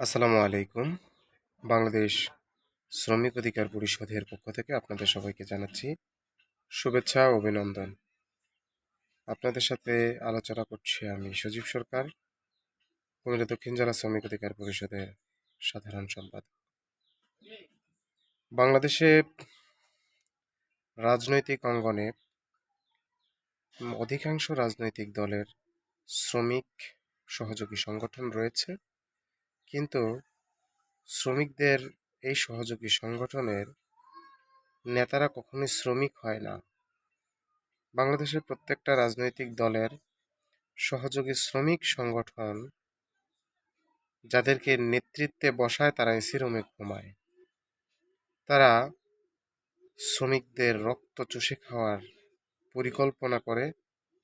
আসসালামু আলাইকুম। বাংলাদেশ শ্রমিক অধিকার পরিষদের পক্ষ থেকে আপনাদের সবাইকে জানাচ্ছি শুভেচ্ছা অভিনন্দন। আপনাদের সাথে আলোচনা করছি আমি সজীব সরকার কুমিল্লা দক্ষিণ জেলা শ্রমিক অধিকার পরিষদের সাধারণ সম্পাদক। বাংলাদেশে রাজনৈতিক অঙ্গনে অধিকাংশ রাজনৈতিক দলের শ্রমিক সহযোগী সংগঠন রয়েছে। কিন্তু শ্রমিকদের এই সহযোগী সংগঠনের নেতারা কখনোই শ্রমিক হয় না। বাংলাদেশের প্রত্যেকটা রাজনৈতিক দলের সহযোগী শ্রমিক সংগঠন যাদেরকে নেতৃত্বে বসায় তারা এসি রুমে ঘুমায়। তারা শ্রমিকদের রক্ত চুষে খাওয়ার পরিকল্পনা করে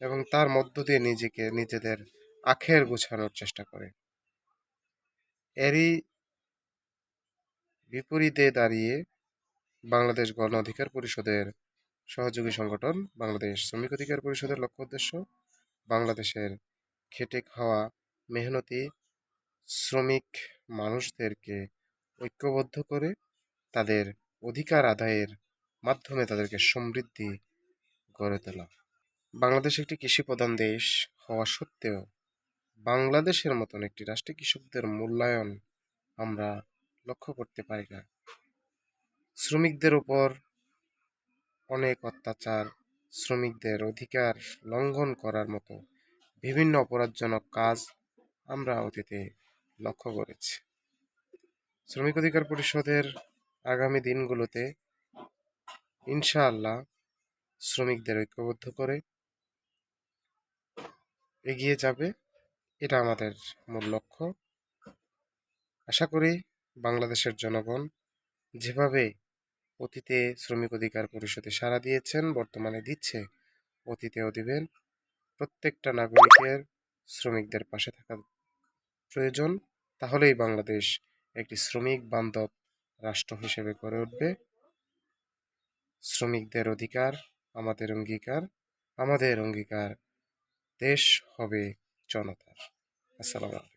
এবং তার মধ্য দিয়ে নিজেকে নিজেদের আখের গোছানোর চেষ্টা করে। এরই বিপরীতে দাঁড়িয়ে বাংলাদেশ গণ অধিকার পরিষদের সহযোগী সংগঠন বাংলাদেশ শ্রমিক অধিকার পরিষদের লক্ষ্য উদ্দেশ্য বাংলাদেশের খেটে খাওয়া মেহনতি শ্রমিক মানুষদেরকে ঐক্যবদ্ধ করে তাদের অধিকার আদায়ের মাধ্যমে তাদেরকে সমৃদ্ধি গড়ে তোলা। বাংলাদেশ একটি কৃষি প্রধান দেশ হওয়া সত্ত্বেও বাংলাদেশের মতন একটি রাষ্ট্রে কৃষকদের মূল্যায়ন আমরা লক্ষ্য করতে পারি না। শ্রমিকদের উপর অনেক অত্যাচার, শ্রমিকদের অধিকার লঙ্ঘন করার মতো বিভিন্ন অপরাধজনক কাজ আমরা অতীতে লক্ষ্য করেছি। শ্রমিক অধিকার পরিষদের আগামী দিনগুলোতে ইনশাআল্লাহ শ্রমিকদের ঐক্যবদ্ধ করে এগিয়ে যাবে। এটা আমাদের মূল লক্ষ্য। আশা করি বাংলাদেশের জনগণ যেভাবে অতীতে শ্রমিক অধিকার পরিষদে সাড়া দিয়েছেন, বর্তমানে দিচ্ছে, অতীতেও দিবেন। প্রত্যেকটা নাগরিকের শ্রমিকদের পাশে থাকা প্রয়োজন। তাহলেই বাংলাদেশ একটি শ্রমিক বান্ধব রাষ্ট্র হিসেবে গড়ে উঠবে। শ্রমিকদের অধিকার আমাদের অঙ্গীকার আমাদের অঙ্গীকার দেশ হবে জনতার। আসসালামু